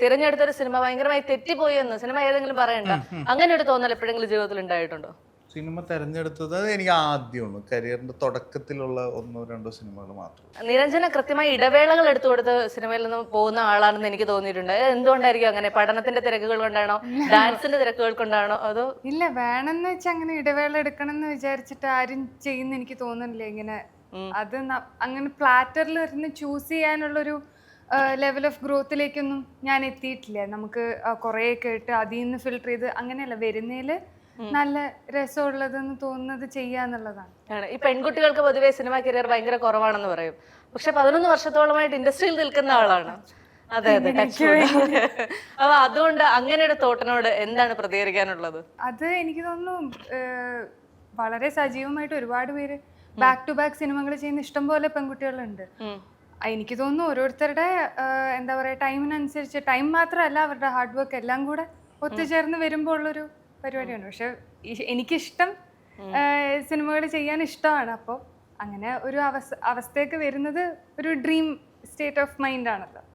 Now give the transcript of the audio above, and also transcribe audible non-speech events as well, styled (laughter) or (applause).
തിരഞ്ഞെടുത്ത ഒരു സിനിമ ഭയങ്കരമായി തെറ്റിപ്പോയി എന്ന് സിനിമ ഏതെങ്കിലും പറയണ്ട. അങ്ങനെ ഒരു തോന്നൽ എപ്പോഴെങ്കിലും ജീവിതത്തിൽ ഉണ്ടായിട്ടുണ്ടോ? സിനിമ തെരഞ്ഞെടുത്തത് അത് എനിക്ക് ആദ്യമാണ്. കരിയറിന്റെ തുടക്കത്തിലുള്ള ഒന്നോ രണ്ടോ സിനിമകൾ മാത്രം നിരഞ്ജന കൃത്യമായി ഇടവേളകൾ എടുത്തു കൊടുത്ത് സിനിമയിൽ നിന്ന് പോകുന്ന ആളാണെന്ന് എനിക്ക് തോന്നിയിട്ടുണ്ട്. എന്തുകൊണ്ടായിരിക്കും അങ്ങനെ? പഠനത്തിന്റെ തിരക്കുകൾ കൊണ്ടാണോ? ഡാൻസിന്റെ തിരക്കുകൾ കൊണ്ടാണോ? അതോ? ഇല്ല വേണമെന്ന് വെച്ചാൽ അങ്ങനെ ഇടവേള എടുക്കണം എന്ന് വിചാരിച്ചിട്ട് ആരും ചെയ്യുന്ന എനിക്ക് തോന്നുന്നില്ല ഇങ്ങനെ. അത് അങ്ങനെ പ്ലാറ്ററിൽ ഇരുന്ന് ചൂസ് ചെയ്യാനുള്ളൊരു ലെവൽ ഓഫ് ഗ്രോത്തിലേക്കൊന്നും ഞാൻ എത്തിയിട്ടില്ല. നമുക്ക് കുറേ കേട്ട് അതിൽ നിന്ന് ഫിൽട്ടർ ചെയ്ത് അങ്ങനെയല്ല വരുന്നതിൽ നല്ല രസമുള്ളതെന്ന് തോന്നുന്നത് ചെയ്യാന്നുള്ളതാണ്. ആണ്. ഈ പെൺകുട്ടികൾക്ക് പൊതുവേ സിനിമ കരിയർ ഭയങ്കര കുറവാണെന്ന് പറയും. പക്ഷെ പതിനൊന്ന് വർഷത്തോളമായിട്ട് ഇൻഡസ്ട്രിയിൽ നിൽക്കുന്ന ആളാണ്. അതെ അതെ. (laughs) അപ്പൊ അതുകൊണ്ട് അങ്ങനെ ഒരു തോട്ടനോട് എന്താണ് പ്രതികരിക്കാനുള്ളത്? അത് എനിക്ക് തോന്നുന്നു വളരെ സജീവമായിട്ട് ഒരുപാട് പേര് ബാക്ക് ടു ബാക്ക് സിനിമകൾ ചെയ്യുന്ന ഇഷ്ടംപോലെ പെൺകുട്ടികളുണ്ട്. എനിക്ക് തോന്നുന്നു ഓരോരുത്തരുടെ എന്താ പറയുക ടൈമിനനുസരിച്ച് ടൈം മാത്രമല്ല അവരുടെ ഹാർഡ് വർക്ക് എല്ലാം കൂടെ ഒത്തുചേർന്ന് വരുമ്പോൾ ഉള്ളൊരു പരിപാടിയാണ്. പക്ഷെ എനിക്കിഷ്ടം സിനിമകൾ ചെയ്യാൻ ഇഷ്ടമാണ്. അപ്പോൾ അങ്ങനെ ഒരു അവസ്ഥ അവസ്ഥയൊക്കെ വരുന്നത് ഒരു ഡ്രീം സ്റ്റേറ്റ് ഓഫ് മൈൻഡ് ആണല്ലോ